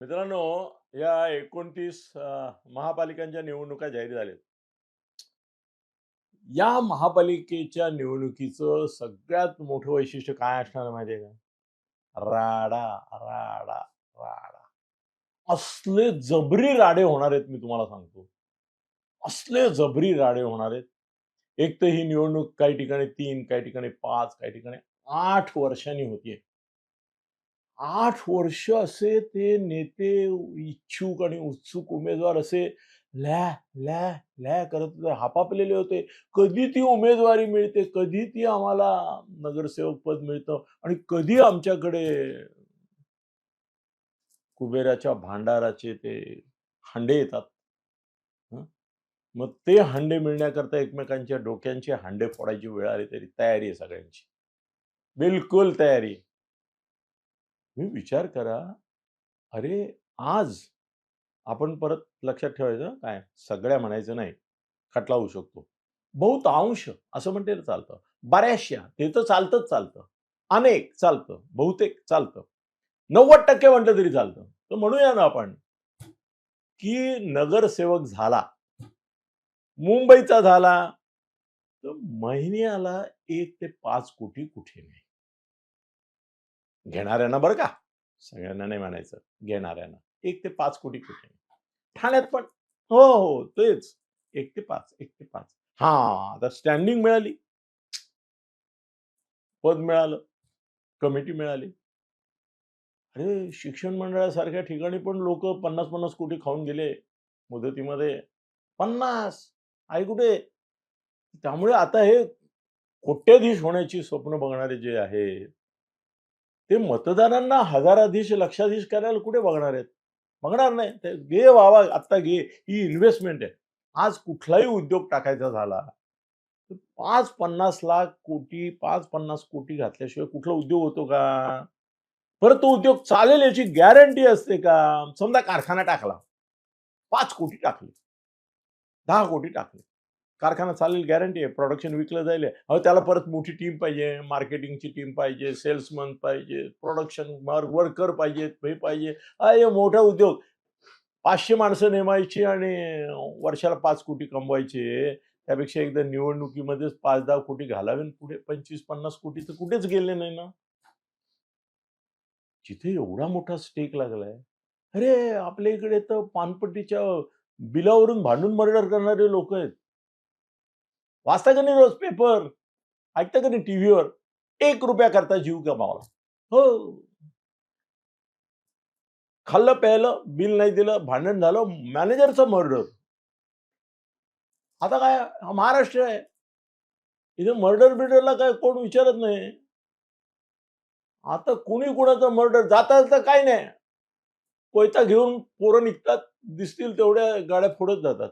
मित्रांनो, या एकोणतीस महापालिकांच्या निवडणुका जाहीर झाल्यात. या महापालिकेच्या निवडणुकीचं सगळ्यात मोठं वैशिष्ट्य काय असणार माहिती आहे का? राडा, राडा, राडा. असले जबरी राडे होणार आहेत मी तुम्हाला सांगतो. असले जबरी राडे होणार आहेत. एक तर ही निवडणूक काही ठिकाणी तीन काही ठिकाणी पाच काही ठिकाणी आठ वर्षांनी होतीये. आठ वर्ष असे ते नेते इच्छुक आणि उत्सुक उमेदवार असे लॅ लॅ लॅ करत हापापलेले होते. कधी ती उमेदवारी मिळते, कधी ती आम्हाला नगरसेवक पद मिळतं आणि कधी आमच्याकडे कुबेराच्या भांडाराचे ते हांडे येतात. मग ते हांडे मिळण्याकरता एकमेकांच्या डोक्यांचे हांडे फोडायची वेळ आली तरी तयारी आहे सगळ्यांची. बिलकुल तयारी. तुम्ही विचार करा, अरे आज आपण परत लक्षात ठेवायचं काय, सगळ्या म्हणायचं नाही. खटला होऊ शकतो. बहुतांश असं म्हणते तर चालतं. बऱ्याचशा ते तर चालतंच चालतं. अनेक चालतं. बहुतेक चालतं. 90% म्हटलं तरी चालतं. तर म्हणूया ना आपण, की नगरसेवक झाला, मुंबईचा झाला, तर महिन्याला एक ते पाच कोटी कुठे नाही. घेणाऱ्यांना बरं का, सगळ्यांना नाही म्हणायचं. घेणाऱ्यांना एक ते पाच कोटी कुठे ठाण्यात पण हो, हो, तेच एक ते 5, 1 ते पाच हा आता स्टँडिंग मिळाली. पद मिळालं, कमिटी मिळाली. अरे, शिक्षण मंडळासारख्या ठिकाणी पण लोक पन्नास पन्नास कोटी खाऊन गेले मुदतीमध्ये. पन्नास आई कुठे? त्यामुळे आता हे कोट्याधीश होण्याची स्वप्न बघणारे जे आहेत, ते मतदारांना हजाराधीश, लक्षाधीश करायला कुठे बघणार आहेत? बघणार नाही. ते घे बाबा, आत्ता घे. ही इन्व्हेस्टमेंट आहे. आज कुठलाही उद्योग टाकायचा झाला, पाच पन्नास लाख कोटी, 5-50 कोटी घातल्याशिवाय कुठला उद्योग होतो का? परत तो उद्योग चालेल याची गॅरंटी असते का? समजा कारखाना टाकला. पाच कोटी टाकले. दहा कोटी टाकले. कारखाना चालेल गॅरंटी आहे. प्रोडक्शन विकलं जाईल. अहो, त्याला परत मोठी टीम पाहिजे, मार्केटिंगची टीम पाहिजे, सेल्समन पाहिजे, प्रोडक्शन वर्कर पाहिजेत, हे पाहिजे. अरे, मोठा उद्योग. पाचशे माणसं नेमायची आणि वर्षाला पाच कोटी कमवायचे. त्यापेक्षा एकदा निवडणुकीमध्येच 5-10 कोटी घालावे पुढे 25-50 कोटी तर कुठेच गेले नाही ना. जिथे एवढा मोठा स्टेक लागलाय. अरे, आपल्या इकडे तर पानपट्टीच्या बिलावरून भांडून मर्डर करणारे लोक आहेत. वाचता का नाही रोज पेपर? ऐकता का नाही टीव्हीवर? ₹1 करता जीव कमावला हो. खाल्लं प्यायलं, बिल नाही दिलं, भांडण झालं, मॅनेजरचं मर्डर. आता काय हा महाराष्ट्र आहे. इथे मर्डर-बिर्डरला काय कोण विचारत नाही. आता कुणी कुणाचं मर्डर जाता जाता काही नाही. कोयता घेऊन पोरं निघतात, दिसतील तेवढ्या गाड्या फोडत जातात.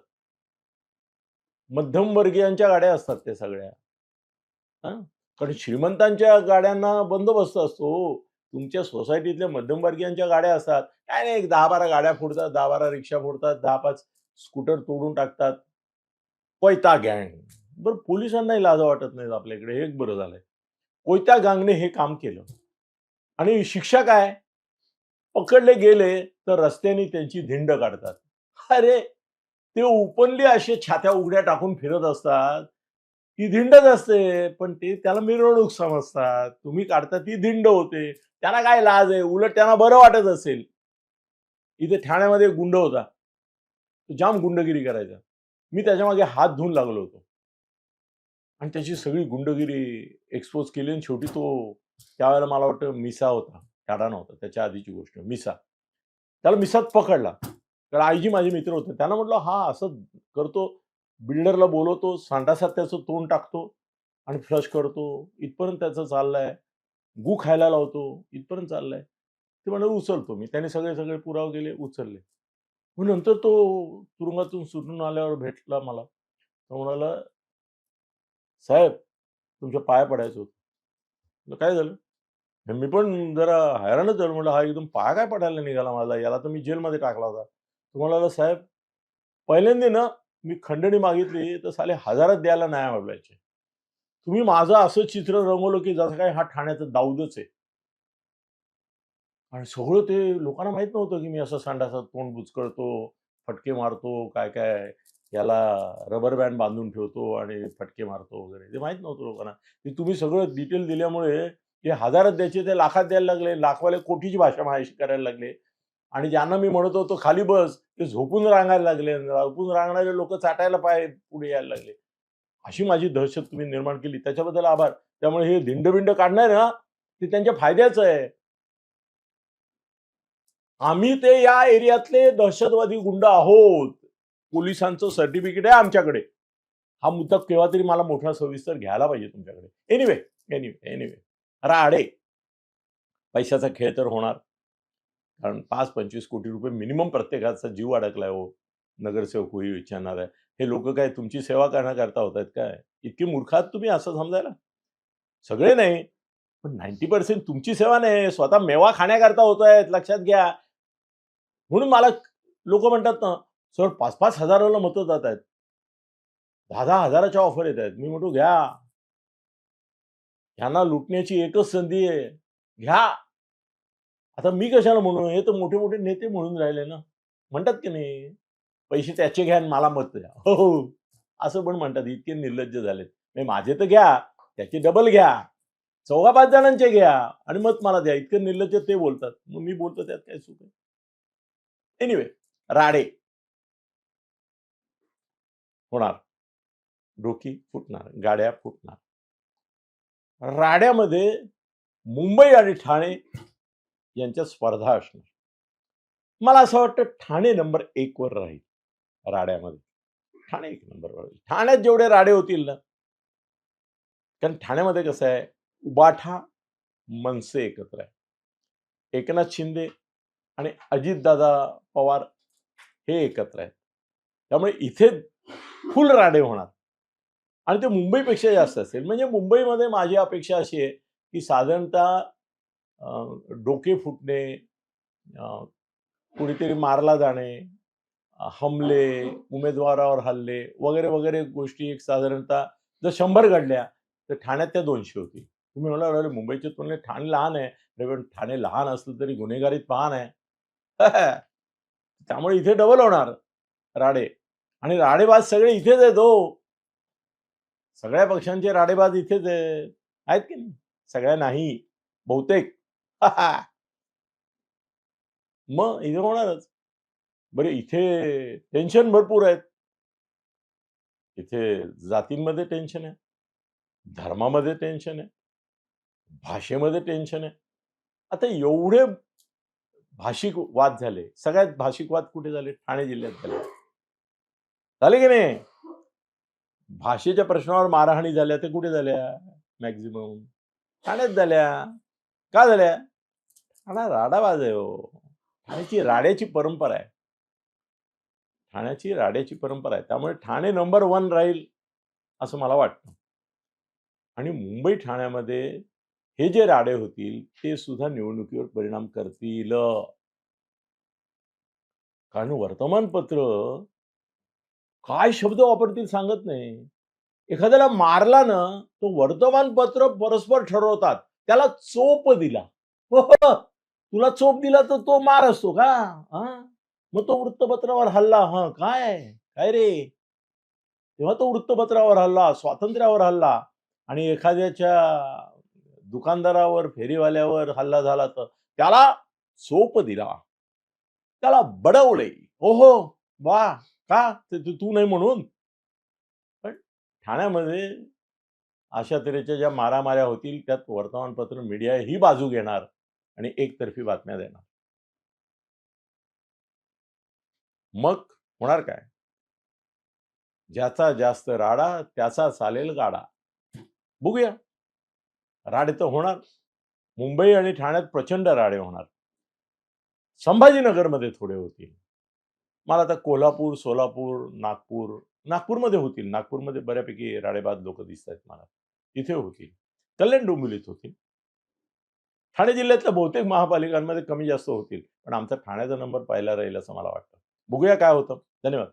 मध्यमवर्गीयांच्या गाड्या असतात त्या सगळ्या. हां, कारण श्रीमंतांच्या गाड्यांना बंदोबस्त असतो. हो. तुमच्या सोसायटीतल्या मध्यमवर्गीयांच्या गाड्या असतात. काय नाही, 10-12 गाड्या फोडतात, दहा बारा रिक्षा फोडतात, 10-5 स्कूटर तोडून टाकतात. कोयता गँग. बरं पोलिसांनाही लाज वाटत नाही आपल्याकडे हे एक बरं झालंय. कोयता गँगने हे काम केलं. आणि शिक्षा काय? पकडले गेले तर रस्त्याने त्यांची धिंड काढतात. अरे, ते ओपनली असे छात्या उघड्या टाकून फिरत असतात. ती धिंडच असते, पण ते त्याला मिरवणूक समजतात. तुम्ही काढता ती धिंड होते. त्याला काय लाज आहे? उलट त्यांना बरं वाटत असेल. इथे ठाण्यामध्ये गुंड होता. तो जाम गुंडगिरी करायचा. मी त्याच्यामागे हात धुवून लागलो होतो. आणि त्याची सगळी गुंडगिरी एक्सपोज केली आणि शेवटी तो त्यावेळेला मला वाटतं मिसा होता. टाडा नव्हता. त्याच्या आधीची गोष्ट मिसा. त्याला मिसात पकडला. कारण आयजी माझे मित्र होते. त्यांना म्हटलं, "हा असं करतो, बिल्डरला बोलवतो, सांडासात त्याचं तोंड टाकतो आणि फ्लश करतो. इथपर्यंत त्याचं चाललंय. गू खायला लावतो. इथपर्यंत चाललंय." ते म्हणजे "उचलतो मी." त्याने सगळे सगळे पुरावे केले, उचलले. मग नंतर तो तुरुंगातून सुटून आल्यावर भेटला मला. तो म्हणाला, "साहेब, तुमच्या पाया पडायचं होतं." म्हटलं, "काय झालं?" मी पण जरा हैराणच झालो. म्हटलं, "हा एकदम पाया काय पडायला निघाला माझा? याला तर मी जेलमध्ये टाकला होता." तुम्हाला "साहेब, पहिल्यांदा ना मी खंडणी मागितली तर साले हजारात द्यायला नाही आवडायचे. तुम्ही माझं असं चित्र रंगवलं की जसं काय हा ठाण्याचा दाऊदच आहे." आणि सगळं ते लोकांना माहीत नव्हतं की मी असं संडासात तोंड बुचकळतो फटके मारतो काय काय याला रबर बँड बांधून ठेवतो आणि फटके मारतो वगैरे ते माहीत नव्हतं लोकांना की तुम्ही सगळं डिटेल दिल्यामुळे ते हजारात द्यायचे ते लाखात द्यायला लागले लाखवाले कोटीची भाषा माझ्याशी करायला लागले आणि ज्यांना मी म्हणत होतो खाली बस. ते झोपून रांगायला लागले. झोपून रांगणारे लोक चाटायला पाय पुढे यायला लागले. अशी माझी दहशत तुम्ही निर्माण केली. त्याच्याबद्दल आभार. त्यामुळे हे धिंडबिंड काढणार ना ते त्यांच्या फायद्याचं आहे. आम्ही ते या एरियातले दहशतवादी गुंड आहोत. पोलिसांचं सर्टिफिकेट आहे आमच्याकडे. हा मुद्दा केव्हा तरी मला मोठा सविस्तर घ्यायला पाहिजे तुमच्याकडे. एनिवे एनिवे एनिवे राडे. पैशाचा खेळ तर होणार. कारण पाच पंचवीस कोटी रुपये मिनिमम प्रत्येकाचा जीव अडकलाय हो. नगरसेवक होई विचारणार आहे हे लोक काय तुमची सेवा करण्याकरता होत आहेत काय? इतकी मूर्ख आहात तुम्ही असं समजायला? सगळे नाही. पण नाईन्टी पर्सेंट तुमची सेवा नाही. स्वतः मेवा खाण्याकरता होत आहेत. लक्षात घ्या. म्हणून मला लोक म्हणतात ना सर पाच पाच हजाराला मतं जात आहेत. दहा दहा हजाराच्या ऑफर येत आहेत. मी म्हणतो घ्या. ह्यांना लुटण्याची एकच संधी आहे. घ्या. आता मी कशाला म्हणू? हे तर मोठे मोठे नेते म्हणून राहिले ना. म्हणतात की नाही पैसे त्याचे घ्या आणि मला मत द्या. हो हो. असं पण म्हणतात. इतके निर्लज्ज झालेत. नाही माझे तर घ्या त्याचे डबल घ्या चौघा पाच जणांचे घ्या आणि मत मला द्या. इतके निर्लज्ज ते बोलतात. मग मी बोलतो त्यात काय सुख आहे? एनिवे राडे. होणार. डोकी फुटणार गाड्या फुटणार. राड्यामध्ये मुंबई आणि ठाणे यांच्या स्पर्धा असणार. मला असं वाटतं ठाणे नंबर एकवर राहील राड्यामध्ये. ठाणे एक नंबरवर राहील. ठाण्यात जेवढे राडे होतील ना. कारण ठाण्यामध्ये कसं आहे उबाठा मनसे एकत्र आहे. एकनाथ शिंदे आणि अजितदादा पवार हे एकत्र आहेत. त्यामुळे इथे फुल राडे होणार. आणि ते मुंबईपेक्षा जास्त असेल. म्हणजे मुंबईमध्ये माझी अपेक्षा अशी आहे की साधारणतः डोके फुटणे अं, कुणीतरी मारला जाणे हमले उमेदवारावर हल्ले वगैरे वगैरे गोष्टी एक साधारणतः जर शंभर घडल्या तर ठाण्यात त्या दोनशे होती. तुम्ही म्हणाल अरे मुंबईच्या तुलनेत ठाणे लहान आहे. पण ठाणे लहान असलं तरी गुन्हेगारीत पहान आहे. त्यामुळे इथे डबल होणार राडे. आणि राडेबाज सगळे इथेच आहेत हो. सगळ्या पक्षांचे राडेबाज इथेच आहेत की नाही? सगळ्या नाही. बहुतेक. मग इथे होणारच. बरे इथे टेन्शन भरपूर आहेत. इथे जातींमध्ये टेन्शन आहे. धर्मामध्ये टेन्शन आहे. भाषेमध्ये टेन्शन आहे. आता एवढे भाषिक वाद झाले. सगळ्यात भाषिक वाद कुठे झाले? ठाणे जिल्ह्यात झाले. झाले की नाही? भाषेच्या प्रश्नावर मारहाणी झाल्या ते कुठे झाल्या? मॅक्झिमम ठाण्यात झाल्या. का झाल्या ठाणा राडाबाज आहे हो. ठाण्याची राड्याची परंपरा आहे. ठाण्याची राड्याची परंपरा आहे. त्यामुळे ठाणे नंबर वन राहील असं मला वाटतं. आणि मुंबई ठाण्यामध्ये हे जे राडे होतील ते सुद्धा निवडणुकीवर परिणाम करतील. कारण वर्तमानपत्र काय शब्द वापरतील सांगत नाही. एखाद्याला मारला ना तो वर्तमानपत्र परस्पर ठरवतात. त्याला चोप दिला. हो, हो, हो, तुला चोप दिला तर तो मार असतो का? हा? मग तो वृत्तपत्रावर हल्ला. हा काय? काय रे? तेव्हा तो वृत्तपत्रावर हल्ला स्वातंत्र्यावर हल्ला आणि एखाद्याच्या दुकानदारावर फेरीवाल्यावर हल्ला झाला तर त्याला सोप दिला. त्याला बडवले. ओहो वा का? ते तू तू नाही म्हणून. पण ठाण्यामध्ये अशा तऱ्हेच्या ज्या मारामाऱ्या होतील त्यात वर्तमानपत्र मीडिया ही बाजू घेणार आणि एकतर्फी बातम्या देणार. मग होणार काय? ज्याचा जास्त राडा त्याचा चालेल गाडा. बघूया. राडे तर होणार. मुंबई आणि ठाण्यात प्रचंड राडे होणार. संभाजीनगरमध्ये थोडे होतील. मला आता कोल्हापूर सोलापूर नागपूर नागपूरमध्ये होतील. नागपूरमध्ये बऱ्यापैकी राडेबाद लोक दिसत आहेत मला. तिथे होती कल्याण डोंबिवलीत होती. ठाणे जिल्ह्यातल्या बहुतेक महापालिकांमध्ये कमी जास्त होतील. पण आमचा ठाण्याचा नंबर पाहिला राहील असं मला वाटतं. बघूया काय होतं. धन्यवाद.